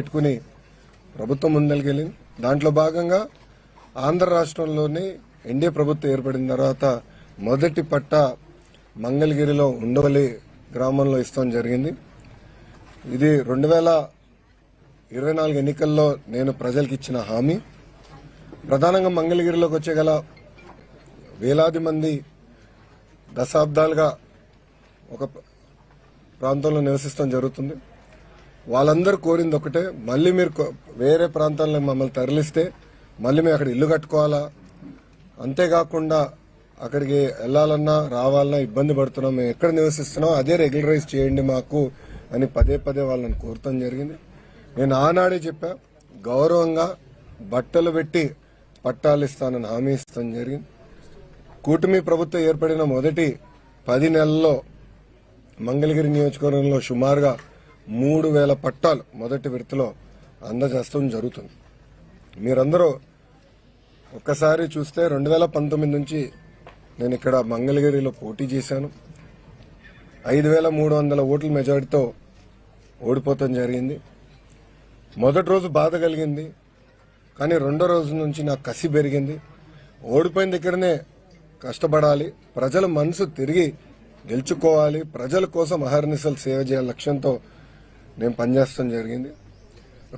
పెట్టుకుని ప్రభుత్వం ముందరికెళ్ళింది. దాంట్లో భాగంగా ఆంధ్ర రాష్ట్రంలోని ఎన్డీఏ ప్రభుత్వం ఏర్పడిన తర్వాత మొదటి పట్ట మంగళగిరిలో ఉండవల్లి గ్రామంలో ఇస్తాం జరిగింది. ఇది రెండు వేల ఇరవై నాలుగు ఎన్నికల్లో నేను ప్రజలకు ఇచ్చిన హామీ. ప్రధానంగా మంగళగిరిలోకి వచ్చే గల వేలాది మంది దశాబ్దాలుగా ఒక ప్రాంతంలో నివసిస్తాం జరుగుతుంది. వాళ్ళందరూ కోరింది ఒకటే మళ్ళీ మీరు వేరే ప్రాంతాల్లో మమ్మల్ని తరలిస్తే మళ్ళీ మేము అక్కడ ఇల్లు కట్టుకోవాలా? అంతేకాకుండా అక్కడికి వెళ్ళాలన్నా రావాలన్నా ఇబ్బంది పడుతున్నాం మేము ఎక్కడ నివసిస్తున్నాం అదే రెగ్యులరైజ్ చేయండి మాకు అని పదే పదే వాళ్ళని కోరటం జరిగింది. నేను ఆనాడే చెప్పా గౌరవంగా బట్టలు పెట్టి పట్టాలు ఇస్తానని హామీ ఇస్తాం జరిగింది. కూటమి ప్రభుత్వం ఏర్పడిన మొదటి పది నెలల్లో మంగళగిరి నియోజకవర్గంలో సుమారుగా మూడు వేల పట్టాలు మొదటి విడతలో అందజేస్తడం జరుగుతుంది. మీరందరూ ఒక్కసారి చూస్తే రెండు వేల పంతొమ్మిది నుంచి నేను ఇక్కడ మంగళగిరిలో పోటీ చేశాను. ఐదు వేల మూడు వందల ఓట్ల మెజారిటీతో ఓడిపోవటం జరిగింది. మొదటి రోజు బాధ కలిగింది. కానీ రెండో రోజు నుంచి నాకు కసి పెరిగింది. ఓడిపోయిన దగ్గరనే కష్టపడాలి. ప్రజల మనసు తిరిగి గెలుచుకోవాలి. ప్రజల కోసం అహర్నిశలు సేవ చేయాలి లక్ష్యంతో నేను పనిచేస్తాం జరిగింది.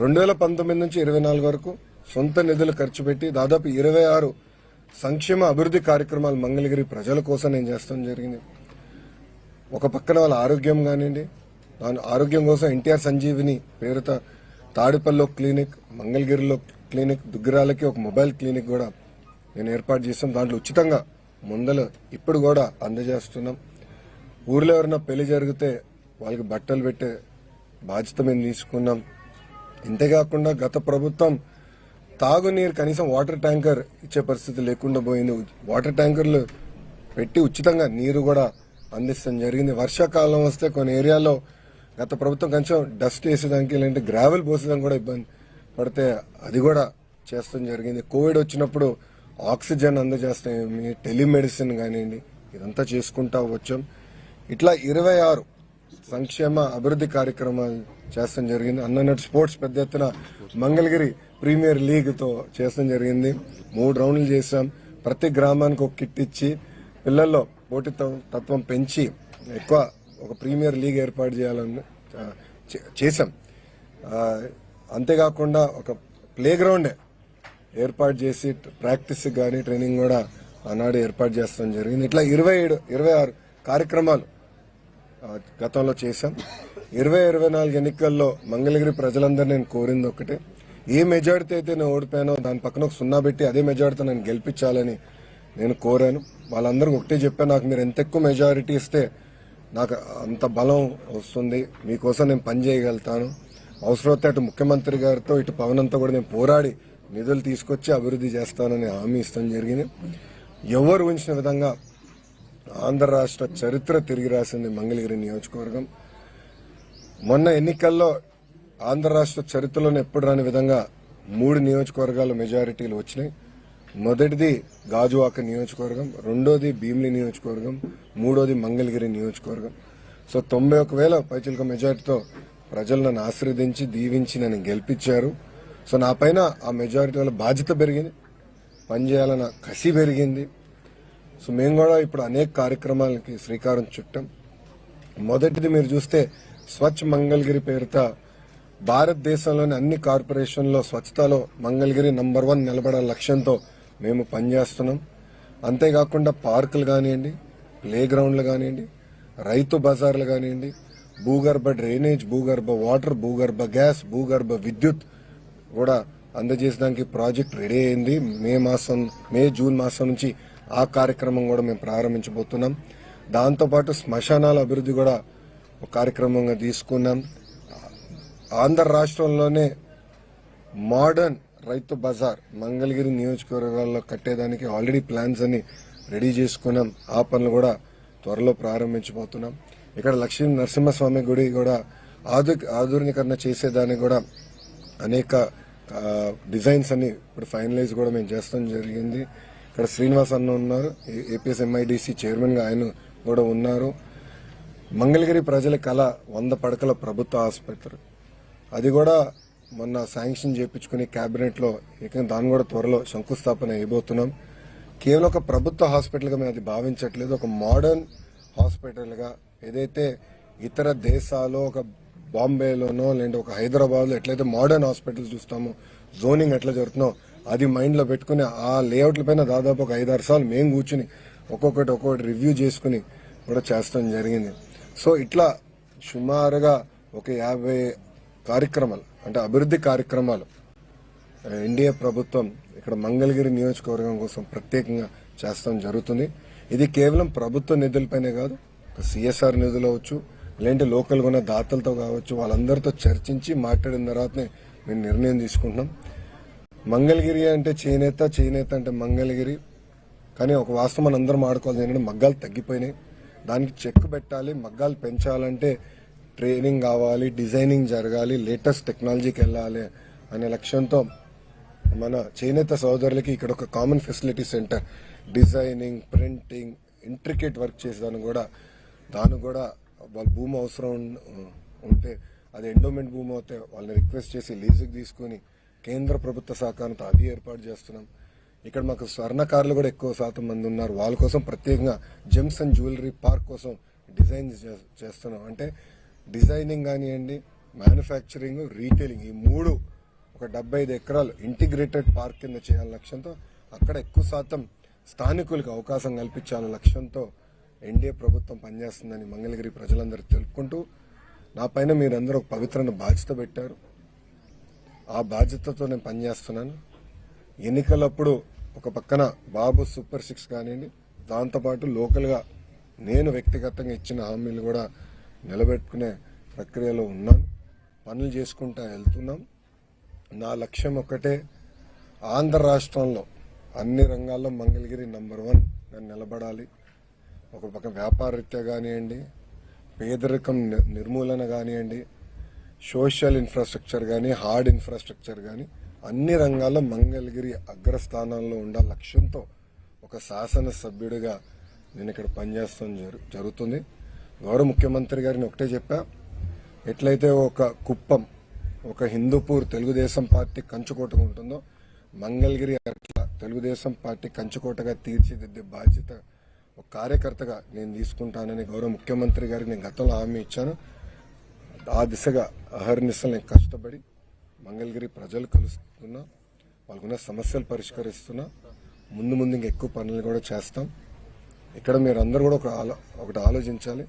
రెండు వేల పంతొమ్మిది నుంచి ఇరవై నాలుగు వరకు సొంత నిధులు ఖర్చు పెట్టి దాదాపు ఇరవై ఆరు సంక్షేమ అభివృద్ధి కార్యక్రమాలు మంగళగిరి ప్రజల కోసం నేను చేస్తాం జరిగింది. ఒక పక్కన వాళ్ళ ఆరోగ్యం కానివ్వండి దాని ఆరోగ్యం కోసం ఎన్టీఆర్ సంజీవిని పేరుతో తాడిపల్లిలో క్లినిక్ మంగళగిరిలో క్లినిక్ దుగ్గిరాలకి ఒక మొబైల్ క్లినిక్ కూడా నేను ఏర్పాటు చేస్తాం దాంట్లో ఉచితంగా ముందలు ఇప్పుడు కూడా అందజేస్తున్నాం. ఊర్లో ఎవరైనా పెళ్ళి జరిగితే వాళ్ళకి బట్టలు పెట్టే బాధ్యత మేము తీసుకున్నాం. ఇంతేకాకుండా గత ప్రభుత్వం తాగునీరు కనీసం వాటర్ ట్యాంకర్ ఇచ్చే పరిస్థితి లేకుండా పోయింది. వాటర్ ట్యాంకర్లు పెట్టి ఉచితంగా నీరు కూడా అందిస్తాం జరిగింది. వర్షాకాలం వస్తే కొన్ని ఏరియాలో గత ప్రభుత్వం కొంచెం డస్ట్ వేసేదానికి లేదంటే గ్రావెల్ పోసేదానికి కూడా ఇబ్బంది పడితే అది కూడా చేస్తాం జరిగింది. కోవిడ్ వచ్చినప్పుడు ఆక్సిజన్ అందజేస్తాం. టెలిమెడిసిన్ కానివ్వండి ఇదంతా చేసుకుంటా వచ్చాం. ఇట్లా ఇరవై ఆరు సంక్షేమ అభివృద్ధి కార్యక్రమాలు చేస్తాం జరిగింది. అన్నట్టు స్పోర్ట్స్ పెద్ద ఎత్తున మంగళగిరి ప్రీమియర్ లీగ్తో చేస్తాం జరిగింది. మూడు రౌండ్లు చేశాం. ప్రతి గ్రామానికి ఒక కిట్ ఇచ్చి పిల్లల్లో పోటీ తత్వం పెంచి ఎక్కువ ఒక ప్రీమియర్ లీగ్ ఏర్పాటు చేయాలని చే- చేశాం. అంతేకాకుండా ఒక ప్లే గ్రౌండే ఏర్పాటు చేసి ప్రాక్టీస్ కానీ ట్రైనింగ్ కూడా ఆనాడు ఏర్పాటు చేస్తాం జరిగింది. ఇట్లా ఇరవై ఏడు ఇరవై ఆరు కార్యక్రమాలు గతంలో చేశాం. ఇరవై ఇరవై నాలుగు ఎన్నికల్లో మంగళగిరి ప్రజలందరూ నేను కోరింది ఒకటే. ఏ మెజార్టీ అయితే నేను ఓడిపోయానో దాని పక్కన ఒక సున్నా పెట్టి అదే మెజార్టీతో నేను గెలిపించాలని నేను కోరాను. వాళ్ళందరికీ ఒకటే చెప్పాను నాకు మీరు ఎంత ఎక్కువ మెజారిటీ ఇస్తే నాకు అంత బలం వస్తుంది. మీకోసం నేను పని చేయగలుగుతాను. అవసరమైతే అటు ముఖ్యమంత్రి గారితో ఇటు పవన్ అంతా కూడా నేను పోరాడి నిధులు తీసుకొచ్చి అభివృద్ధి చేస్తానని హామీ ఇస్తాం జరిగింది. ఎవరు ఊహించిన విధంగా ఆంధ్ర రాష్ట్ర చరిత్ర తిరిగి రాసింది మంగళగిరి నియోజకవర్గం. మొన్న ఎన్నికల్లో ఆంధ్ర రాష్ట్ర చరిత్రలోనే ఎప్పుడు రాని విధంగా మూడు నియోజకవర్గాల మెజారిటీలు వచ్చినాయి. మొదటిది గాజువాక నియోజకవర్గం రెండోది భీమిలి నియోజకవర్గం మూడోది మంగళగిరి నియోజకవర్గం. సో తొంభై ఒక వేల పైచిలక మెజారిటీతో ప్రజలు నన్ను ఆశీర్వదించి దీవించి నన్ను గెలిపించారు. సో నా పైన ఆ మెజారిటీ వల్ల బాధ్యత పెరిగింది. పనిచేయాలన్న కసి పెరిగింది. సో మేము కూడా ఇప్పుడు అనేక కార్యక్రమాలకి శ్రీకారం చుట్టాం. మొదటిది మీరు చూస్తే స్వచ్ఛ మంగళగిరి పేరుతో భారతదేశంలోని అన్ని కార్పొరేషన్లో స్వచ్ఛతలో మంగళగిరి నంబర్ వన్ నిలబడే లక్ష్యంతో మేము పనిచేస్తున్నాం. అంతేకాకుండా పార్కులు కానివ్వండి ప్లే గ్రౌండ్లు కానివ్వండి రైతు బజార్లు కానివ్వండి భూగర్భ డ్రైనేజ్ భూగర్భ వాటర్ భూగర్భ గ్యాస్ భూగర్భ విద్యుత్ కూడా అందజేసడానికి ప్రాజెక్ట్ రెడీ అయింది. మే మాసం మే జూన్ మాసం నుంచి ఆ కార్యక్రమం కూడా మేము ప్రారంభించబోతున్నాం. దాంతోపాటు శ్మశానాల అభివృద్ధి కూడా ఒక కార్యక్రమంగా తీసుకున్నాం. ఆంధ్ర రాష్ట్రంలోనే మోడర్న్ రైతు బజార్ మంగళగిరి నియోజకవర్గాల్లో కట్టేదానికి ఆల్రెడీ ప్లాన్స్ అన్ని రెడీ చేసుకున్నాం. ఆ పనులు కూడా త్వరలో ప్రారంభించబోతున్నాం. ఇక్కడ లక్ష్మీ నరసింహస్వామి గుడి కూడా ఆధు ఆధునీకరణ చేసేదానికి కూడా అనేక డిజైన్స్ అన్ని ఇప్పుడు ఫైనలైజ్ కూడా మేము చేస్తాం జరిగింది. ఇక్కడ శ్రీనివాస్ అన్న ఉన్నారు. ఏపీఎస్ ఎంఐడిసి చైర్మన్గా ఆయన కూడా ఉన్నారు. మంగళగిరి ప్రజల కళ వంద పడకల ప్రభుత్వ ఆసుపత్రి. అది కూడా మొన్న శాంక్షన్ చేయించుకుని క్యాబినెట్లో ఇక ఏకంగా దాన్ని కూడా త్వరలో శంకుస్థాపన అయిపోతున్నాం. కేవలం ఒక ప్రభుత్వ హాస్పిటల్గా మేము అది భావించట్లేదు. ఒక మోడర్న్ హాస్పిటల్గా ఏదైతే ఇతర దేశాలు ఒక బాంబేలోనో లేదంటే ఒక హైదరాబాద్లో ఎట్లయితే మోడర్న్ హాస్పిటల్ చూస్తామో జోనింగ్ ఎట్లా జరుగుతుందో అది మైండ్లో పెట్టుకుని ఆ లేఅవుట్ల పైన దాదాపు ఒక ఐదారు సార్లు మేము కూర్చుని ఒక్కొక్కటి ఒక్కొక్కటి రివ్యూ చేసుకుని కూడా చేస్తాం జరిగింది. సో ఇట్లా సుమారుగా ఒక యాభై కార్యక్రమాలు అంటే అభివృద్ధి కార్యక్రమాలు ఎన్డీఏ ప్రభుత్వం ఇక్కడ మంగళగిరి నియోజకవర్గం కోసం ప్రత్యేకంగా చేస్తాం జరుగుతుంది. ఇది కేవలం ప్రభుత్వ నిధులపైనే కాదు సిఎస్ఆర్ నిధులు అవచ్చు లేదంటే లోకల్గా ఉన్న దాతలతో కావచ్చు వాళ్ళందరితో చర్చించి మాట్లాడిన తర్వాతనే మేము నిర్ణయం తీసుకుంటున్నాం. మంగళగిరి అంటే చేనేత చేనేత అంటే మంగళగిరి. కానీ ఒక వాస్తవం మనం అందరం ఆడుకోవాలి ఏంటంటే మగ్గాలు తగ్గిపోయినాయి. దానికి చెక్ పెట్టాలి మగ్గాలు పెంచాలంటే ట్రైనింగ్ కావాలి డిజైనింగ్ జరగాలి లేటెస్ట్ టెక్నాలజీకి వెళ్ళాలి అనే లక్ష్యంతో మన చేనేత సోదరులకి ఇక్కడ ఒక common facility centre designing printing intricate work చేసేదాన్ని కూడా. దానికి కూడా వాళ్ళ భూమి అవసరం ఉంటే అది ఎండోమెంట్ భూమి అయితే వాళ్ళని రిక్వెస్ట్ చేసి లీజుకి తీసుకుని కేంద్ర ప్రభుత్వ సహకారంతో అది ఏర్పాటు చేస్తున్నాం. ఇక్కడ మాకు స్వర్ణకారులు కూడా ఎక్కువ శాతం మంది ఉన్నారు. వాళ్ళ కోసం ప్రత్యేకంగా జెమ్స్ అండ్ జ్యువెలరీ పార్క్ కోసం డిజైన్ చే- చేస్తున్నాం. అంటే డిజైనింగ్ కానివ్వండి మ్యానుఫ్యాక్చరింగ్ రీటైలింగ్ ఈ మూడు ఒక డెబ్బై ఐదు ఎకరాలు ఇంటిగ్రేటెడ్ పార్క్ కింద చేయాలని లక్ష్యంతో అక్కడ ఎక్కువ శాతం స్థానికులకు అవకాశం కల్పించాలనే లక్ష్యంతో ఎన్డీఏ ప్రభుత్వం పనిచేస్తుందని మంగళగిరి ప్రజలందరూ తెలుపుకుంటూ నా పైన మీరందరూ ఒక పవిత్రమైన బాధ్యత పెట్టారు. ఆ బాధ్యతతో నేను పనిచేస్తున్నాను. ఎన్నికలప్పుడు ఒక పక్కన బాబు సూపర్ సిక్స్ కానివ్వండి దాంతోపాటు లోకల్గా నేను వ్యక్తిగతంగా ఇచ్చిన హామీలు కూడా నిలబెట్టుకునే ప్రక్రియలో ఉన్నాను. పనులు చేసుకుంటా వెళ్తున్నాం. నా లక్ష్యం ఒక్కటే ఆంధ్ర రాష్ట్రంలో అన్ని రంగాల్లో మంగళగిరి నంబర్ వన్ నేను నిలబడాలి. ఒక పక్క వ్యాపారరీత్యా కానివ్వండి పేదరికం నిర్మూలన కానివ్వండి సోషల్ ఇన్ఫ్రాస్ట్రక్చర్ కానీ హార్డ్ ఇన్ఫ్రాస్ట్రక్చర్ కానీ అన్ని రంగాల్లో మంగళగిరి అగ్రస్థానంలో ఉండే లక్ష్యంతో ఒక శాసనసభ్యుడిగా నేను ఇక్కడ పనిచేస్తాం జరు- జరుగుతుంది. గౌరవ ముఖ్యమంత్రి గారిని ఒకటే చెప్పా. ఎట్లయితే ఒక కుప్పం ఒక హిందూపూర్ తెలుగుదేశం పార్టీ కంచుకోటగా ఉంటుందో మంగళగిరి అట్లా తెలుగుదేశం పార్టీ కంచుకోటగా తీర్చిదిద్దే బాధ్యత ఒక కార్యకర్తగా నేను తీసుకుంటానని గౌరవ ముఖ్యమంత్రి గారికి నేను గతంలో హామీ ఇచ్చాను. ఆ దిశగా అహర్నిశలు నేను కష్టపడి మంగళగిరి ప్రజలు కలుస్తున్నా వాళ్ళకున్న సమస్యలు పరిష్కరిస్తున్నా ముందు ముందు ఇంకా ఎక్కువ పనులు కూడా చేస్తాం. ఇక్కడ మీరు అందరూ కూడా ఒక ఆలో- ఒకటి ఆలోచించాలి.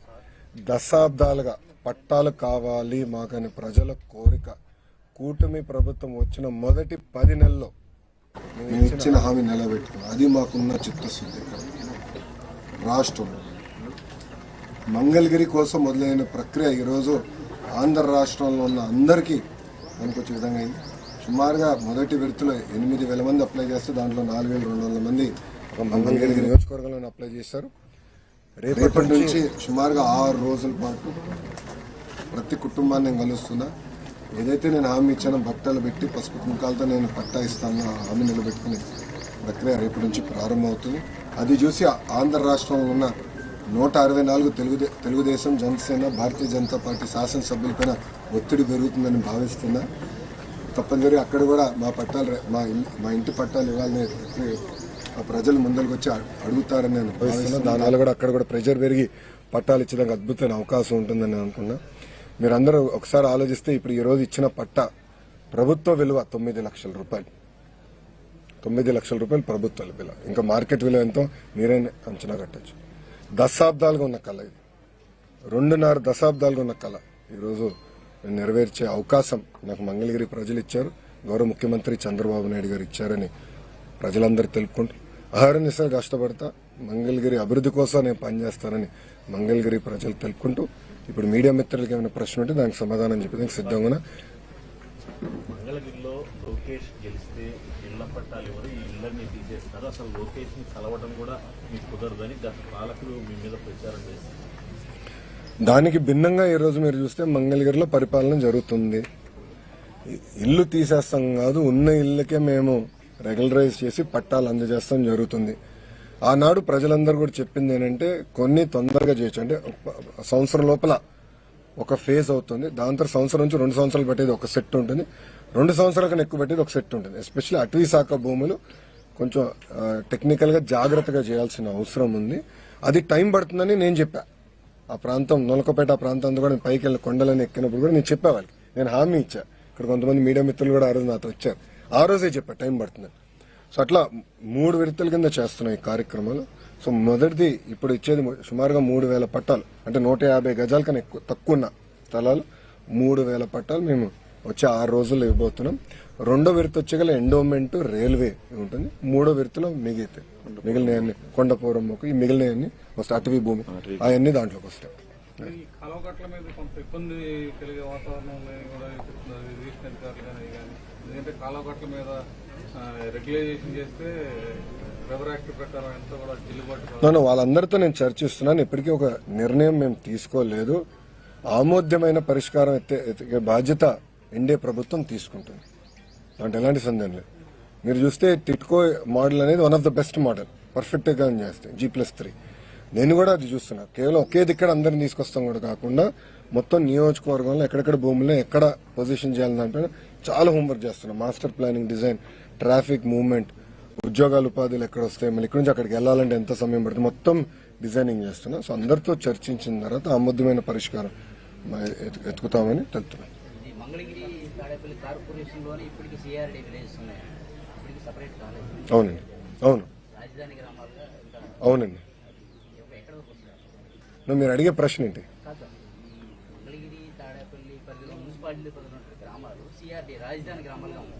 దశాబ్దాలుగా పట్టాలు కావాలి మాకని ప్రజల కోరిక. కూటమి ప్రభుత్వం వచ్చిన మొదటి పది నెలల్లో మేము ఇచ్చిన హామీ నిలబెట్టుకున్నాం. అది మాకున్న చిత్తశుద్ధి. రాష్ట్రంలో మంగళగిరి కోసం మొదలైన ప్రక్రియ ఈరోజు ఆంధ్ర రాష్ట్రంలో ఉన్న అందరికీ పనికొచ్చే విధంగా అయింది. సుమారుగా మొదటి విడతలో ఎనిమిది వేల మంది అప్లై చేస్తే దాంట్లో నాలుగు వేల రెండు వందల మంది మంగళగిరి నియోజకవర్గంలో అప్లై చేశారు. రేపటి నుంచి సుమారుగా ఆరు రోజుల పాటు ప్రతి కుటుంబాన్ని నేను కలుస్తున్నా. ఏదైతే నేను హామీ ఇచ్చానో బట్టలు పెట్టి పసుపు కుంకాలతో నేను పట్టా ఇస్తాను హామీ నిలబెట్టుకుని ప్రక్రియ రేపటి నుంచి ప్రారంభమవుతుంది. అది చూసి ఆంధ్ర రాష్ట్రంలో ఉన్న నూట అరవై నాలుగు తెలుగుదే తెలుగుదేశం జనసేన భారతీయ జనతా పార్టీ శాసనసభ్యులపైన ఒత్తిడి పెరుగుతుందని భావిస్తున్నా. తప్పనిసరిగా అక్కడ కూడా మా పట్టాలు మా మా ఇంటి పట్టాలు ఇవ్వాలని ఆ ప్రజలు ముందరికి వచ్చి అడుగుతారని నేను భావిస్తున్నా. దానివల్ల కూడా అక్కడ కూడా ప్రెషర్ పెరిగి పట్టాలు ఇచ్చడానికి అద్భుతమైన అవకాశం ఉంటుందని నేను అనుకున్నా. మీరందరూ ఒకసారి ఆలోచిస్తే ఇప్పుడు ఈ రోజు ఇచ్చిన పట్ట ప్రభుత్వ విలువ తొమ్మిది లక్షల రూపాయలు. తొమ్మిది లక్షల రూపాయలు ప్రభుత్వ విలువ. ఇంకా మార్కెట్ విలువ ఎంతో మీరే అంచనా కట్టచ్చు. దశాబ్దాలుగా ఉన్న కళ ఇది. రెండున్నర దశాబ్దాలుగా ఉన్న కళ. ఈరోజు నేను నెరవేర్చే అవకాశం నాకు మంగళగిరి ప్రజలు ఇచ్చారు. గౌరవ ముఖ్యమంత్రి చంద్రబాబు నాయుడు గారు ఇచ్చారని ప్రజలందరూ తెలుపుకుంటూ అహర్నిశలు కష్టపడతా మంగళగిరి అభివృద్ధి కోసం నేను పనిచేస్తానని మంగళగిరి ప్రజలు తెలుపుకుంటూ ఇప్పుడు మీడియా మిత్రులకి ఏమైనా ప్రశ్న ఉంటే దానికి సమాధానం చెప్పేది సిద్ధంగా మంగళగిరిలో లోకేష్ గెలిస్తే ఇళ్ళ పట్టాలు ఎవరు ఈ ఇళ్ళని తీసేస్తారు. అసలు లోకేష్ని కలవడం కూడా మీకు కుదరదని గత పాలకులు మీ మీద ప్రచారం చేస్తారు దానికి భిన్నంగా ఈ రోజు మీరు చూస్తే మంగళగిరిలో పరిపాలన జరుగుతుంది. ఇల్లు తీసేస్తాం కాదు ఉన్న ఇళ్ళకే మేము రెగ్యులరైజ్ చేసి పట్టాలు అందజేస్తాం జరుగుతుంది. ఆనాడు ప్రజలందరూ కూడా చెప్పింది ఏంటంటే కొన్ని తొందరగా చేయొచ్చు. అంటే సంవత్సరం లోపల ఒక ఫేజ్ అవుతుంది. దాని తర్వాత సంవత్సరం నుంచి రెండు సంవత్సరాలు పట్టేది ఒక సెట్ ఉంటుంది. రెండు సంవత్సరాల కన్నా ఎక్కువ పెట్టేది ఒక సెట్ ఉంటుంది. ఎస్పెషల్లీ అటవీ శాఖ భూములు కొంచెం టెక్నికల్గా జాగ్రత్తగా చేయాల్సిన అవసరం ఉంది. అది టైం పడుతుందని నేను చెప్పా. ఆ ప్రాంతం నొలకపేట ఆ ప్రాంతం కూడా నేను పైకి వెళ్ళి కొండలని ఎక్కినప్పుడు కూడా నేను చెప్పా వాళ్ళకి. నేను హామీ ఇచ్చా. ఇక్కడ కొంతమంది మీడియా మిత్రులు కూడా ఆ రోజు నాతో వచ్చారు. ఆ రోజే చెప్పా టైం పడుతుంది సో అట్లా మూడు విడతల కింద చేస్తున్నాయి ఈ కార్యక్రమాలు. సో మొదటిది ఇప్పుడు ఇచ్చేది సుమారుగా మూడు వేల పట్టాలు. అంటే నూట యాభై గజాల కన్నా ఎక్కువ తక్కువ ఉన్న స్థలాలు మూడు వేల పట్టాలు మేము వచ్చే ఆరు రోజుల్లో ఇవ్వబోతున్నాం. రెండో విడత వచ్చేగల ఎండోమెంట్ రైల్వే ఉంటుంది. మూడో విడతలో మిగిలితే మిగిలినవన్నీ కొండపూరమ్మకు ఈ మిగిలినవన్నీ వస్తాయి. అటవీ భూమి అవన్నీ దాంట్లోకి వస్తాయి. మీద ఎందుకంటే రెగ్యులైజేషన్ చేస్తే నన్ను వాళ్ళందరితో నేను చర్చిస్తున్నాను ఇప్పటికీ ఒక నిర్ణయం మేము తీసుకోలేదు. ఆమోద్యమైన పరిష్కారం ఎత్తే- బాధ్యత ఎన్డీఏ ప్రభుత్వం తీసుకుంటుంది. అంటే ఎలాంటి సందేహం లేదు. మీరు చూస్తే టిట్కో మోడల్ అనేది one of the best model పర్ఫెక్ట్గా చేస్తే జీ ప్లస్ త్రీ నేను కూడా అది చూస్తున్నా. కేవలం ఒకే దిక్కడ అందరిని తీసుకొస్తాం కూడా కాకుండా మొత్తం నియోజకవర్గంలో ఎక్కడెక్కడ భూముల్లో ఎక్కడ పొజిషన్ చేయాలని దాంట్లో చాలా హోంవర్క్ చేస్తున్నాం. Master planning design traffic movement ఉద్యోగాలు ఉపాధులు ఎక్కడ వస్తాయి మళ్ళీ ఇక్కడ నుంచి అక్కడికి వెళ్ళాలంటే ఎంత సమయం పడుతుంది? మొత్తం డిజైనింగ్ చేస్తున్నా. సో అందరితో చర్చించిన తర్వాత ఆమోదమైన పరిష్కారం మ- ఎతు- ఎతుకుతామని తెలుపుతున్నాం. ఈ మంగళగిరి తాడేపల్లి కార్పొరేషన్లోనే ఇప్పటికి సిఆర్డీ విలేజెస్ ఉన్నాయి. ఇప్పటికి సపరేట్ కాలేదు అవునండి. అవును. అవునండి. మీరు అడిగే ప్రశ్న ఏంటి?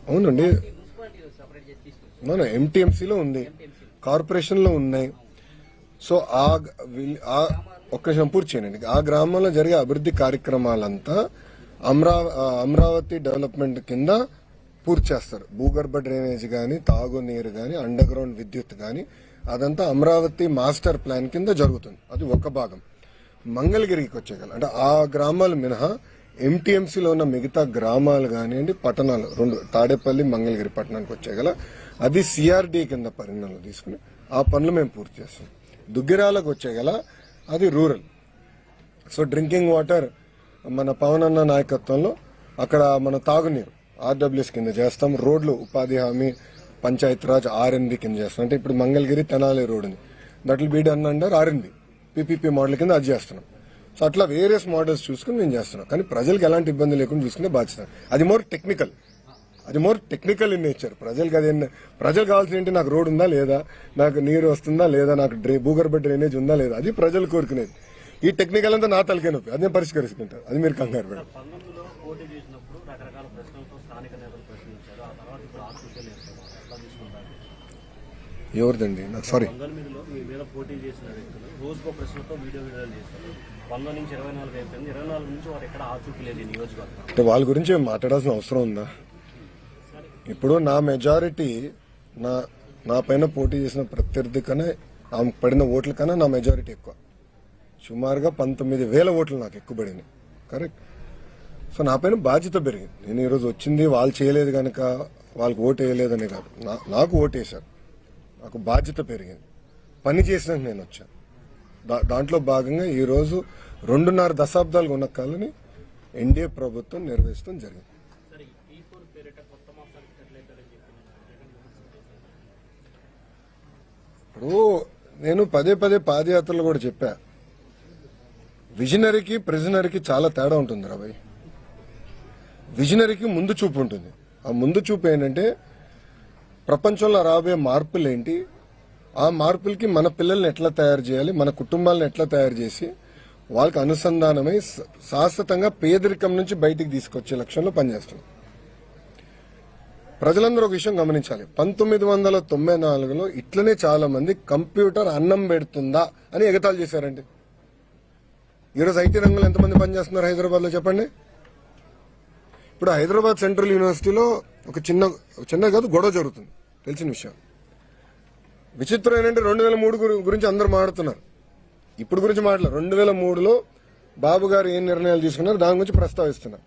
అవునండి. మన ఎంటీఎంసీలో ఉంది. కార్పొరేషన్లో ఉన్నాయి. సో ఆ ఆ ఒక్క నిమిషం పూర్తి చేయండి. ఆ గ్రామంలో జరిగే అభివృద్ధి కార్యక్రమాలంతా అమరా అమరావతి డెవలప్మెంట్ కింద పూర్తి చేస్తారు. భూగర్భ డ్రైనేజ్ కానీ తాగునీరు కానీ అండర్ గ్రౌండ్ విద్యుత్ కానీ అదంతా అమరావతి మాస్టర్ ప్లాన్ కింద జరుగుతుంది. అది ఒక భాగం. మంగళగిరికి వచ్చేగల అంటే ఆ గ్రామాలు మినహా ఎంటీఎంసీలో ఉన్న మిగతా గ్రామాలు కానివ్వండి పట్టణాలు రెండు తాడేపల్లి మంగళగిరి పట్టణానికి వచ్చేగల అది సిఆర్డీ కింద పరిగణనలో తీసుకుని ఆ పనులు మేము పూర్తి చేస్తాం. దుగ్గిరాలకు వచ్చేగల అది రూరల్. సో డ్రింకింగ్ వాటర్ మన పవన్ అన్న నాయకత్వంలో అక్కడ మన తాగునీరు ఆర్డబ్ల్యూఎస్ కింద చేస్తాం. రోడ్లు ఉపాధి హామీ పంచాయత్ రాజ్ ఆర్ఎన్బి కింద చేస్తాం. అంటే ఇప్పుడు మంగళగిరి తెనాలి రోడ్ ఉంది that will be done under RNB PPP model కింద అది చేస్తున్నాం. సో అట్లా వేరియస్ మోడల్స్ చూసుకుని మేము చేస్తున్నాం. కానీ ప్రజలకు ఎలాంటి ఇబ్బంది లేకుండా చూసుకునే బాధ్యత. అది మోర్ టెక్నికల్ అది మోర్ టెక్నికల్ ఇన్ నేచర్ ప్రజలకు అది ప్రజలు కావాల్సిన ఏంటి? నాకు రోడ్ ఉందా లేదా? నాకు నీరు వస్తుందా లేదా? నాకు డ్రై భూగర్భ డ్రైనేజ్ ఉందా లేదా? అది ప్రజలు కోరుకునేది. ఈ టెక్నికల్ అంతా నా తలకే నొప్పి. అది నేను పరిష్కరించుకుంటాను అది మీరు కంగారు తీసుకుంటారు. ఎవరిదండి? నాకు సారీ మీద పోటీ చేసిన వ్యక్తులు రోజుకో ప్రశ్నతో వీడియో విడుదల చేస్తారు. వంద నుంచి ఇరవై నాలుగు అయిపోయింది. ఇరవై నాలుగు నుంచి వారు ఎక్కడ ఆచూకీ లేదు నియోజకవర్గం అంటే వాళ్ళ గురించి మాట్లాడాల్సిన అవసరం ఉందా? ఇప్పుడు నా మెజారిటీ నా నా పైన పోటీ చేసిన ప్రత్యర్థి కన్నా ఆమె పడిన ఓట్ల కన్నా నా మెజారిటీ ఎక్కువ. సుమారుగా పంతొమ్మిది వేల ఓట్లు నాకు ఎక్కువ పడినాయి. కరెక్ట్ సో నా పైన బాధ్యత పెరిగింది. నేను ఈరోజు వచ్చింది వాళ్ళు చేయలేదు కనుక వాళ్ళకి ఓటు వేయలేదని కాదు. నా- నాకు ఓటు వేశారు. నాకు బాధ్యత పెరిగింది. పని చేసినాక నేను వచ్చాను. దాంట్లో భాగంగా ఈరోజు రెండున్నర దశాబ్దాలుగా ఉన్న కాలని ఎన్డీఏ ప్రభుత్వం నిర్వహించడం జరిగింది. ఇప్పుడు నేను పదే పదే పాదయాత్రలు కూడా చెప్పా. విజనరీకి ప్రిజనరీకి చాలా తేడా ఉంటుంది రాబాయ్ విజనరీకి ముందు చూపు ఉంటుంది. ఆ ముందు చూపు ఏంటంటే ప్రపంచంలో రాబోయే మార్పులు ఏంటి ఆ మార్పులకి మన పిల్లల్ని ఎట్లా తయారు చేయాలి మన కుటుంబాలను ఎట్లా తయారు చేసి వాళ్ళకి అనుసంధానమై శాశ్వతంగా పేదరికం నుంచి బయటికి తీసుకొచ్చే లక్ష్యంలో పనిచేస్తున్నాం. ప్రజలందరూ ఒక విషయం గమనించాలి. పంతొమ్మిది వందల తొంభై నాలుగులో ఇట్లనే చాలా మంది కంప్యూటర్ అన్నం పెడుతుందా అని ఎగతాళి చేశారండి. ఈరోజు ఐటీ రంగంలో ఎంతమంది పనిచేస్తున్నారు హైదరాబాద్లో చెప్పండి? ఇప్పుడు హైదరాబాద్ సెంట్రల్ యూనివర్సిటీలో ఒక చిన్న చిన్న కాదు గొడవ జరుగుతుంది. తెలిసిన విషయం. విచిత్రం ఏంటంటే రెండు వేల మూడు గురించి అందరూ మాట్లాడుతున్నారు. ఇప్పుడు గురించి మాట్లాడారు రెండు వేల మూడులో బాబు గారు ఏం నిర్ణయాలు తీసుకున్నారు? దాని గురించి ప్రస్తావిస్తున్నారు.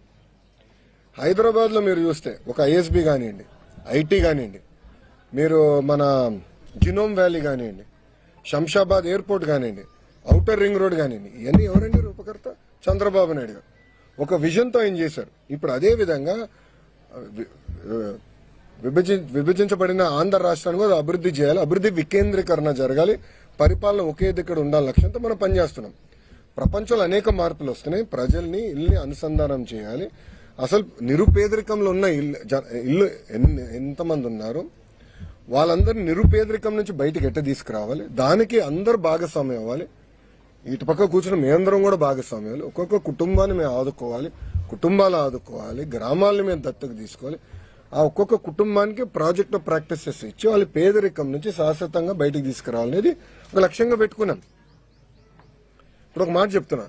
హైదరాబాద్లో మీరు చూస్తే ఒక ఐఎస్బి కానివ్వండి ఐటీ కానివ్వండి మీరు మన జినోమ్ వ్యాలీ కానివ్వండి శంషాబాద్ ఎయిర్పోర్ట్ కానివ్వండి ఔటర్ రింగ్ రోడ్ కానివ్వండి ఇవన్నీ ఎవరండి రూపకర్త? చంద్రబాబు నాయుడు గారు. ఒక విజన్తో ఆయన చేశారు. ఇప్పుడు అదే విధంగా విభజి విభజించబడిన ఆంధ్ర రాష్ట్రాన్ని కూడా అభివృద్ధి చేయాలి. అభివృద్ధి వికేంద్రీకరణ జరగాలి. పరిపాలన ఒకే దగ్గర ఉండాలి లక్ష్యంతో మనం పనిచేస్తున్నాం. ప్రపంచంలో అనేక మార్పులు వస్తున్నాయి. ప్రజల్ని ఇల్లు అనుసంధానం చేయాలి. అసలు నిరుపేదరికంలో ఉన్న ఇల్లు జ- ఇల్లు ఎంతమంది ఉన్నారు? వాళ్ళందరినీ నిరుపేదరికం నుంచి బయటకు ఎట్ట తీసుకురావాలి? దానికి అందరు భాగస్వామ్యం అవ్వాలి. ఇటు పక్క కూర్చున్న మేమందరం కూడా భాగస్వామ్యాలు ఒక్కొక్క కుటుంబాన్ని మేము ఆదుకోవాలి. కుటుంబాలు ఆదుకోవాలి. గ్రామాలను మేము దత్తకు తీసుకోవాలి. ఆ ఒక్కొక్క కుటుంబానికి ప్రాజెక్ట్ ప్రాక్టీసెస్ ఇచ్చి వాళ్ళ పేదరికం నుంచి శాశ్వతంగా బయటకు తీసుకురావాలనేది ఒక లక్ష్యంగా పెట్టుకున్నాం. ఇప్పుడు ఒక మాట చెప్తున్నా.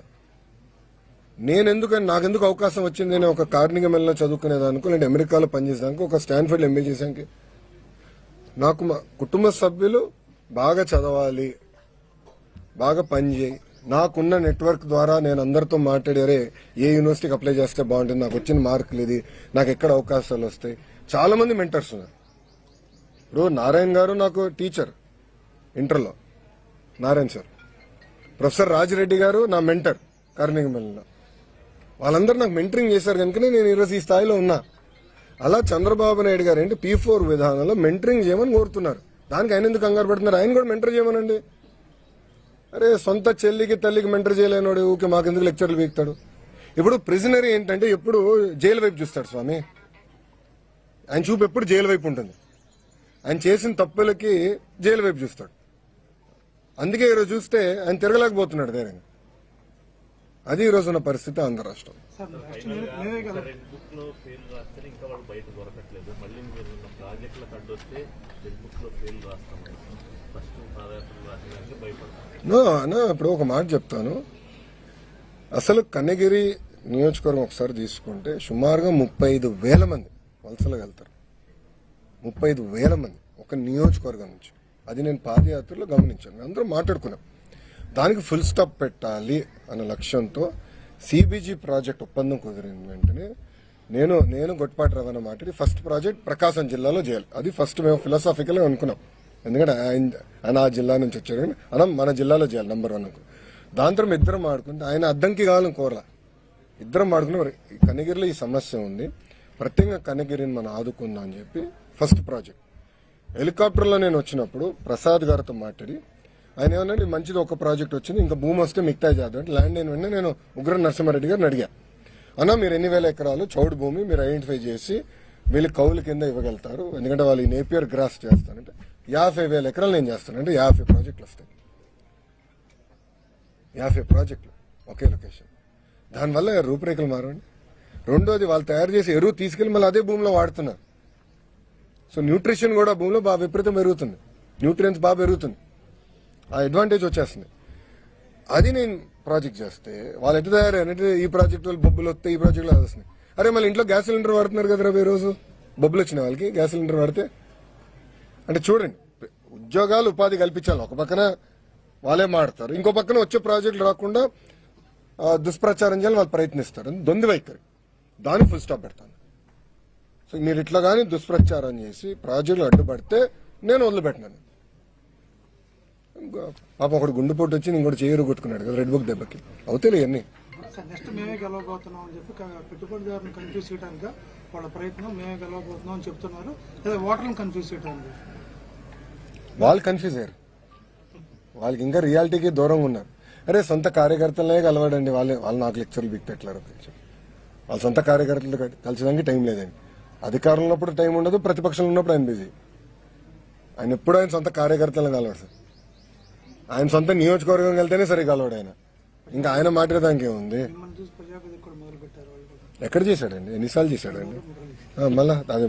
నేను ఎందుకు నాకెందుకు అవకాశం వచ్చింది? నేను ఒక కార్నింగ్ మెల్లో చదువుకునేదానికి నేను అమెరికాలో పనిచేసేదానికి ఒక స్టాన్ఫర్డ్ ఎంఏ చేసానికి నాకు మా కుటుంబ సభ్యులు బాగా చదవాలి బాగా పనిచేయి నాకున్న నెట్వర్క్ ద్వారా నేను అందరితో మాట్లాడారే ఏ యూనివర్సిటీకి అప్లై చేస్తే బాగుంటుంది నాకు వచ్చిన మార్కులు ఇది నాకు ఎక్కడ అవకాశాలు వస్తాయి. చాలా మంది మెంటర్స్ ఉన్నారు. ఇప్పుడు నారాయణ గారు నాకు టీచర్ ఇంటర్లో. నారాయణ సార్. ప్రొఫెసర్ రాజిరెడ్డి గారు నా మెంటర్ కార్నింగమల్లో వాళ్ళందరూ నాకు మెంటరింగ్ చేశారు కనుకనే నేను ఈరోజు ఈ స్థాయిలో ఉన్నా. అలా చంద్రబాబు నాయుడు గారు ఏంటి పీ ఫోర్ విధానంలో మెంటరింగ్ చేయమని కోరుతున్నారు. దానికి ఆయన ఎందుకు కంగారు పెడుతున్నారు? ఆయన కూడా మెంటర్ చేయమనండి. అరే సొంత చెల్లికి తల్లికి మెంటర్ చేయలేనోడు ఊకే మాకెందుకు లెక్చర్లు వీక్తాడు ఇప్పుడు ప్రిజనరీ ఏంటంటే ఎప్పుడు జైలు వైపు చూస్తాడు స్వామి. ఆయన చూపు ఎప్పుడు జైలు వైపు ఉంటుంది. ఆయన చేసిన తప్పులకి జైలు వైపు చూస్తాడు. అందుకే ఈరోజు చూస్తే ఆయన తిరగలేకపోతున్నాడు ధైర్యంగా. అది ఈ రోజున్న పరిస్థితి ఆంధ్ర రాష్ట్రం. రెడ్ బుక్లో ఫెయిల్ రాస్తే ఇంకా వాళ్ళు బయట దొరకట్లేదు. మళ్ళీ మీరు ఉన్న ప్రాజెక్టులకు అడ్డొస్తే రెడ్ బుక్లో ఫెయిల్ రాస్తామని ఫస్ట్ అన్న ఇప్పుడు ఒక మాట చెప్తాను. అసలు కన్నగిరి నియోజకవర్గం ఒకసారి తీసుకుంటే సుమారుగా ముప్పై ఐదు వేల మంది వలసలకు వెళ్తారు. ముప్పై ఐదు వేల మంది ఒక నియోజకవర్గం నుంచి. అది నేను పాదయాత్రలో గమనించాను. అందరూ మాట్లాడుకున్నాం. దానికి ఫుల్ స్టాప్ పెట్టాలి అనే లక్ష్యంతో సిబిజీ ప్రాజెక్ట్ ఒప్పందం కుదిరిన వెంటనే. నేను నేను గొట్పాటి రవాణా మాట్లాడి ఫస్ట్ ప్రాజెక్ట్ ప్రకాశం జిల్లాలో చేయాలి. అది ఫస్ట్ మేము ఫిలాసాఫికల్గా అనుకున్నాం. ఎందుకంటే ఆయన ఆయన ఆ జిల్లా నుంచి వచ్చారు మనం మన జిల్లాలో చేయాలి నంబర్ వన్ అనుకున్నాం దాంతో ఇద్దరం ఆడుకుంటే ఆయన అద్దంకి కావాలని కోరలా. ఇద్దరం ఆడుకుని కనగిరిలో ఈ ఈ సమస్య ఉంది. ప్రత్యేకంగా కనగిరిని మనం ఆదుకుందాం అని చెప్పి ఫస్ట్ ప్రాజెక్ట్ హెలికాప్టర్లో నేను వచ్చినప్పుడు ప్రసాద్ గారితో మాట్లాడి ఆయన ఏమన్నా మంచిది ఒక ప్రాజెక్ట్ వచ్చింది ఇంకా భూమి వస్తే మిగతా చేద్దాం అంటే ల్యాండ్ అయిన వెంటనే నేను ఉగ్ర నరసింహారెడ్డి గారిని అడిగా. అన్న మీరు ఎన్ని వేల ఎకరాలు చౌడు భూమి మీరు ఐడెంటిఫై చేసి వీళ్ళు కౌలు కింద ఇవ్వగలుగుతారు. ఎందుకంటే వాళ్ళు ఈ నేపియర్ గ్రాస్ చేస్తానంటే యాభై వేల ఎకరాలు నేను చేస్తానంటే యాభై ప్రాజెక్టులు వస్తాయి. యాభై ప్రాజెక్టులు ఒకే లొకేషన్. దానివల్ల రూపురేఖలు మారండి రెండోది వాళ్ళు తయారు చేసి ఎరువు తీసుకెళ్ళి మళ్ళీ అదే భూమిలో వాడుతున్నారు. సో న్యూట్రిషన్ కూడా భూమిలో బాగా విపరీతం పెరుగుతుంది. న్యూట్రియన్స్ బాగా పెరుగుతుంది. ఆ అడ్వాంటేజ్ వచ్చేస్తుంది. అది నేను ప్రాజెక్ట్ చేస్తే వాళ్ళు ఎట్లా తయారంటే ఈ ప్రాజెక్ట్ వాళ్ళు బొబ్బులు వస్తాయి ఈ ప్రాజెక్ట్ వస్తున్నాయి అరే మళ్ళీ ఇంట్లో గ్యాస్ సిలిండర్ వాడుతున్నారు కదా ఈ రోజు? బొబ్బులు వచ్చిన వాళ్ళకి గ్యాస్ సిలిండర్ వాడితే అంటే చూడండి ఉద్యోగాలు ఉపాధి కల్పించాలి. ఒక పక్కన వాళ్ళే మాడతారు. ఇంకో పక్కన వచ్చే ప్రాజెక్టులు రాకుండా దుష్ప్రచారం చేయాలని వాళ్ళు ప్రయత్నిస్తారు. దొంది వైఖరి. ఫుల్ స్టాప్ పెడతాను. సో మీరు ఇట్లా కానీ దుష్ప్రచారం చేసి ప్రాజెక్టులు అడ్డుపడితే నేను వదిలిపెట్టినాను పాప పాపం ఒకటి గుండెపోటు వచ్చి ఇంకోటి చేయరు కొట్టుకున్నాడు కదా రెడ్ బుక్ దెబ్బకి. అవుతాయి ఇవన్నీ. నెక్స్ట్ మేమే గెలవబోతున్నాం అని చెప్పి పెట్టుబడిదారుని కన్ఫ్యూజ్ చేయడానికి వాళ్ళ ప్రయత్నం మేమే అని చెప్తున్నారు. లేదా ఓటర్లను కన్ఫ్యూజ్ వాళ్ళు కన్ఫ్యూజ్ అయ్యారు. వాళ్ళకి ఇంకా రియాలిటీకి దూరంగా ఉన్నారు. అరే సొంత కార్యకర్తలనే కలవాడండి. వాళ్ళే వాళ్ళు నాకు లెక్చర్లు బిక్కెట్లారు వాళ్ళ సొంత కార్యకర్తలు కలిసడానికి టైం లేదండి. అధికారంలో ఉన్నప్పుడు టైం ఉండదు ప్రతిపక్షంలో ఉన్నప్పుడు ఆయన బిజీ ఆయన ఎప్పుడు ఆయన సొంత కార్యకర్తలను కలవాడు సార్. ఆయన సొంత నియోజకవర్గం వెళ్తేనే సరే కలవాడు ఆయన. ఇంకా ఆయన మాట్లాడడానికి ఏముంది మిమ్మల్ని చూసి ప్రజాపతి కూడా మొదలు పెట్టారు వాళ్ళు కూడా. ఎక్కడ చేశాడండి ఎన్నిసార్లు చేశాడండి మళ్ళా అది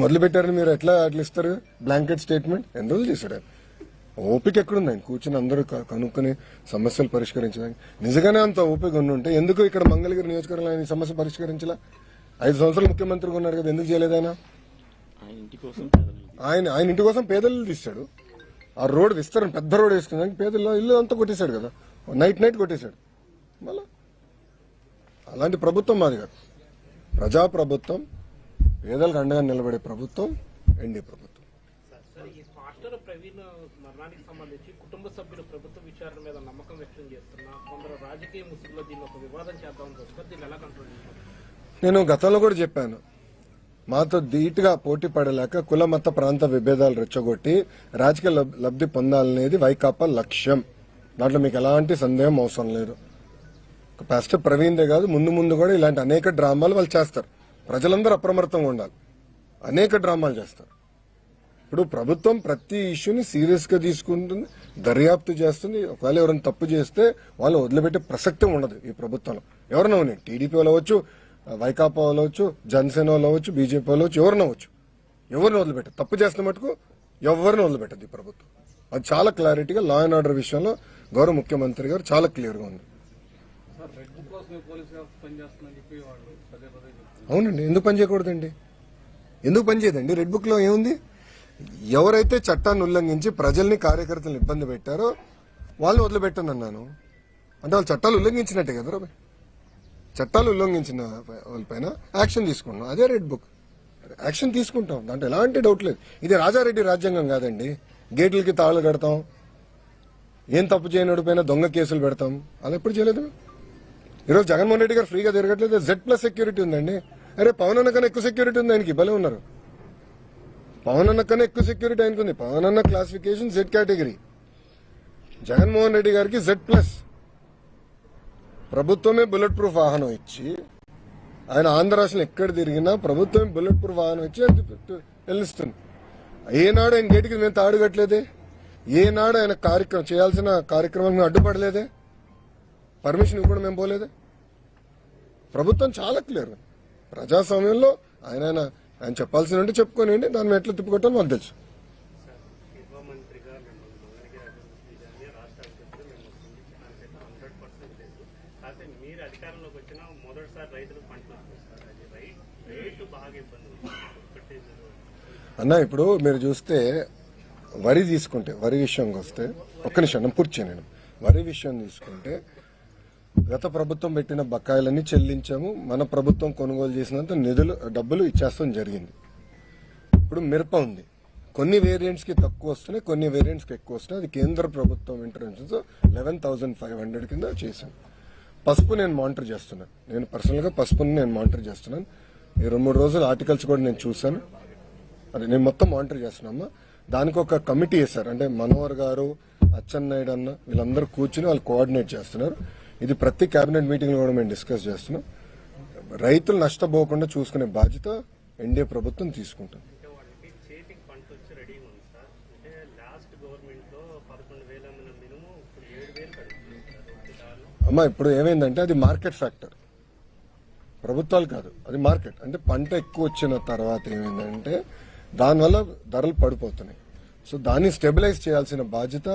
మొదలు పెట్టారని మీరు ఎట్లా అట్లా ఇస్తారు బ్లాంకెట్ స్టేట్మెంట్ ఎన్ని రోజులు చేశాడు? ఓపిక ఎక్కడుంది ఆయన కూర్చుని అందరూ కనుక్కొని సమస్యలు పరిష్కరించడానికి. నిజంగానే అంత ఓపిక ఉంటే ఎందుకు ఇక్కడ మంగళగిరి నియోజకవర్గంలో ఆయన సమస్య పరిష్కరించలా? ఐదు సంవత్సరాలు ముఖ్యమంత్రిగా ఉన్నారు కదా ఎందుకు చేయలేదు ఆయన? ఆయన ఆయన ఇంటి కోసం పేదలు తీశాడు. ఆ రోడ్ విస్తరణ పెద్ద రోడ్ వేసుకున్నాక పేదల్లో ఇల్లు అంతా కొట్టేశాడు కదా. నైట్ నైట్ కొట్టేశాడు. మళ్ళా అలాంటి ప్రభుత్వం మాది కాదు. ప్రజా ప్రభుత్వం పేదలకు అండగా నిలబడే ప్రభుత్వం ఎన్డీ ప్రభుత్వం. సార్ ఈ పాస్టర్ ప్రవీణ్ మరణానికి సంబంధించి కుటుంబ సభ్యులు ప్రభుత్వ విచారణ మీద నమ్మకం వ్యక్తం చేస్తున్నా కొందరు రాజకీయ ముసుగులో దీన్ని ఒక వివాదం చేద్దామని చూస్తారు దీన్ని ఎలా కంట్రోల్ చేస్తారు? నేను గతంలో కూడా చెప్పాను. మాతో ధీటుగా పోటీ పడలేక కుల మత ప్రాంత విభేదాలు రెచ్చగొట్టి రాజకీయ లబ్- లబ్ధి పొందాలనేది వైకాపా లక్ష్యం. దాంట్లో మీకు ఎలాంటి సందేహం అవసరం లేదు. ఫస్ట్ ప్రవీణ్దే కాదు ముందు ముందు కూడా ఇలాంటి అనేక డ్రామాలు వాళ్ళు చేస్తారు. ప్రజలందరూ అప్రమత్తంగా ఉండాలి. అనేక డ్రామాలు చేస్తారు. ఇప్పుడు ప్రభుత్వం ప్రతి ఇష్యూని సీరియస్గా తీసుకుంటుంది దర్యాప్తు చేస్తుంది. ఒకవేళ ఎవరైనా తప్పు చేస్తే వాళ్ళు వదిలిపెట్టే ప్రసక్తి ఉండదు ఈ ప్రభుత్వంలో. ఎవరైనా ఉన్నాయి టీడీపీ వాళ్ళు అవ్వచ్చు వైకాపా వాళ్ళు అవ్వచ్చు జనసేన వాళ్ళు అవ్వచ్చు బీజేపీ వాళ్ళు అవ్వచ్చు ఎవరిని అవ్వచ్చు. ఎవరిని వదిలిపెట్టదు తప్పు చేస్తున్న మటుకు ఎవరిని వదిలిపెట్టదు ఈ ప్రభుత్వం. అది చాలా క్లారిటీగా లా అండ్ ఆర్డర్ విషయంలో గౌరవ ముఖ్యమంత్రి గారు చాలా క్లియర్గా ఉంది అవునండి ఎందుకు పని చేయకూడదండి? ఎందుకు పని చేయదండి? రెడ్ బుక్లో ఏముంది? ఎవరైతే చట్టాన్ని ఉల్లంఘించి ప్రజల్ని కార్యకర్తలను ఇబ్బంది పెట్టారో వాళ్ళు వదిలిపెట్టను అన్నాను. అంటే వాళ్ళు చట్టాలు ఉల్లంఘించినట్టే కదా రాబాయ్ చట్టాలు ఉల్లంఘించిన వాళ్ళపైన యాక్షన్ తీసుకున్నాం అదే రెడ్ బుక్. యాక్షన్ తీసుకుంటాం. దాంట్లో ఎలాంటి డౌట్ లేదు. ఇది రాజారెడ్డి రాజ్యాంగం కాదండి. గేట్లకి తాళు కడతాం. ఏం తప్పు చేయనడిపోయినా దొంగ కేసులు పెడతాం. అలా ఎప్పుడు చేయలేదు? ఈరోజు జగన్మోహన్ రెడ్డి గారు ఫ్రీగా తిరగట్లేదు. జెడ్ ప్లస్ సెక్యూరిటీ ఉందండి. అరే పవన్ అన్న కన్నా ఎక్కువ సెక్యూరిటీ ఉంది ఆయనకి. భలే ఉన్నారు. పవన్ అన్న కన్నా ఎక్కువ సెక్యూరిటీ ఆయనకు ఉంది పవన్ అన్న classification Z category Jagan Mohan Reddy గారికి జెడ్ ప్లస్ ప్రభుత్వమే బుల్లెట్ ప్రూఫ్ వాహనం ఇచ్చి ఆయన ఆంధ్ర రాష్ట్రంలో ఎక్కడ తిరిగినా ప్రభుత్వమే బుల్లెట్ ప్రూఫ్ వాహనం ఇచ్చి అది వెళ్ళిస్తుంది ఏనాడు ఆయన గేటుకి మేము తాడుగట్లేదే ఏనాడు ఆయన కార్యక్రమం చేయాల్సిన కార్యక్రమం అడ్డుపడలేదే? పర్మిషన్ ఇవ్వకుండా మేము పోలేదే. ప్రభుత్వం చాలా క్లియర్. ప్రజాస్వామ్యంలో ఆయన ఆయన ఆయన చెప్పాల్సిన ఉంటే చెప్పుకోనివ్వండి దాన్ని ఎట్లా తిప్పుకోవటం మాకు తెలుసు. అన్న ఇప్పుడు మీరు చూస్తే వరి తీసుకుంటే వరి విషయంకి వస్తే ఒక్క నిమిషం పూర్తి నేను. వరి విషయం తీసుకుంటే గత ప్రభుత్వం పెట్టిన బకాయిలన్నీ చెల్లించాము. మన ప్రభుత్వం కొనుగోలు చేసినంత నిధులు డబ్బులు ఇచ్చేస్తాం జరిగింది. ఇప్పుడు మిరప ఉంది. కొన్ని వేరియంట్స్కి తక్కువ వస్తున్నాయి కొన్ని వేరియంట్స్కి ఎక్కువ వస్తున్నాయి. అది కేంద్ర ప్రభుత్వం interventions eleven thousand five hundred కింద చేశాను పసుపు నేను మానిటర్ చేస్తున్నాను. నేను పర్సనల్గా పసుపుని నేను మానిటర్ చేస్తున్నాను. ఈ రెండు మూడు రోజులు ఆర్టికల్స్ కూడా నేను చూశాను. అది నేను మొత్తం మానిటర్ చేస్తున్నామా దానికి ఒక కమిటీ వేశారు. అంటే మనోహర్ గారు అచ్చెన్నాయుడు అన్న వీళ్ళందరూ కూర్చుని వాళ్ళు కోఆర్డినేట్ చేస్తున్నారు. ఇది ప్రతి కేబినెట్ మీటింగ్లో కూడా మేము డిస్కస్ చేస్తున్నాం. రైతులు నష్టపోకుండా చూసుకునే బాధ్యత ఎన్డీఏ ప్రభుత్వం తీసుకుంటుంది. అమ్మా ఇప్పుడు ఏమైందంటే అది మార్కెట్ ఫ్యాక్టర్. ప్రభుత్వాలు కాదు అది మార్కెట్. అంటే పంట ఎక్కువ వచ్చిన తర్వాత ఏమైందంటే దానివల్ల ధరలు పడిపోతున్నాయి. సో దాన్ని స్టెబిలైజ్ చేయాల్సిన బాధ్యత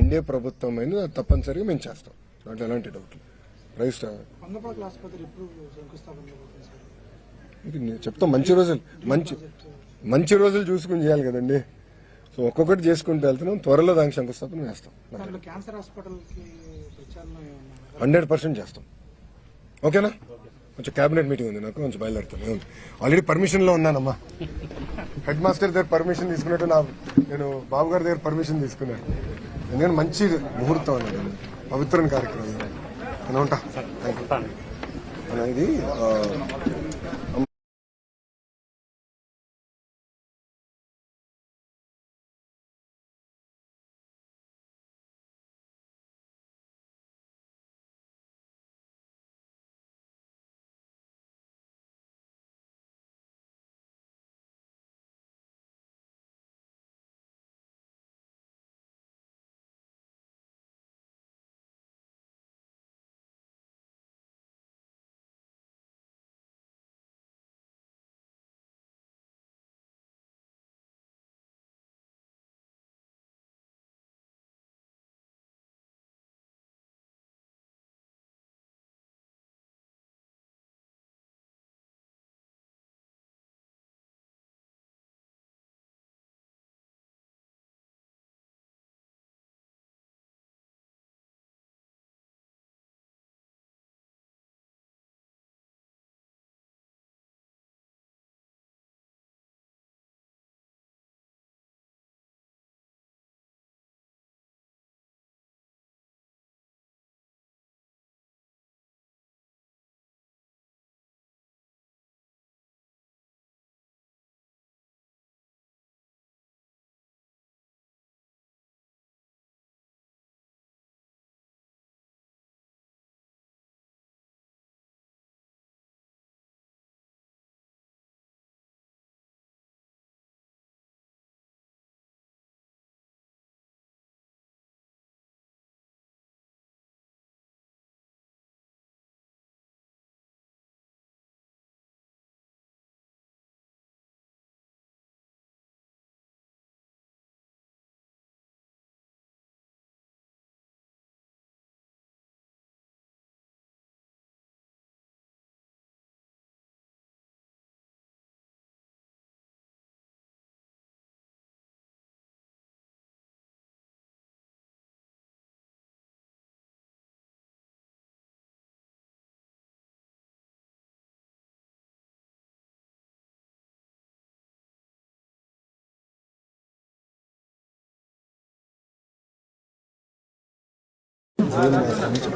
ఎన్డీఏ ప్రభుత్వం అది తప్పనిసరిగా మేము చేస్తాం. దాంట్లో ఎలాంటి డౌట్ లేదు రైస్ వంగపాట్ల ఆసుపత్రి ఎప్పుడు శంకుస్థాపన చేయబోతుంది సార్? ఇది నేను చెప్తాం మంచి రోజులు మంచి మంచి రోజులు చూసుకుని చేయాలి కదండి. సో ఒక్కొక్కటి చేసుకుంటూ వెళ్తున్నాం త్వరలో దానికి శంకుస్థాపన ఏమన్నా హండ్రెడ్ పర్సెంట్ చేస్తాం. ఓకేనా? కొంచెం క్యాబినెట్ మీటింగ్ ఉంది నాకు కొంచెం బయలుదేరుతాను. ఆల్రెడీ పర్మిషన్లో ఉన్నానమ్మా. హెడ్ మాస్టర్ దగ్గర పర్మిషన్ తీసుకున్నట్టు నా నేను బాబు గారి దగ్గర పర్మిషన్ తీసుకున్నాను. ఎందుకంటే మంచి ముహూర్తం అన్నది. పవిత్రమైన కార్యక్రమం. నేను ఉంటా థ్యాంక్ యూ ఇది జూన్ మాసం నుంచి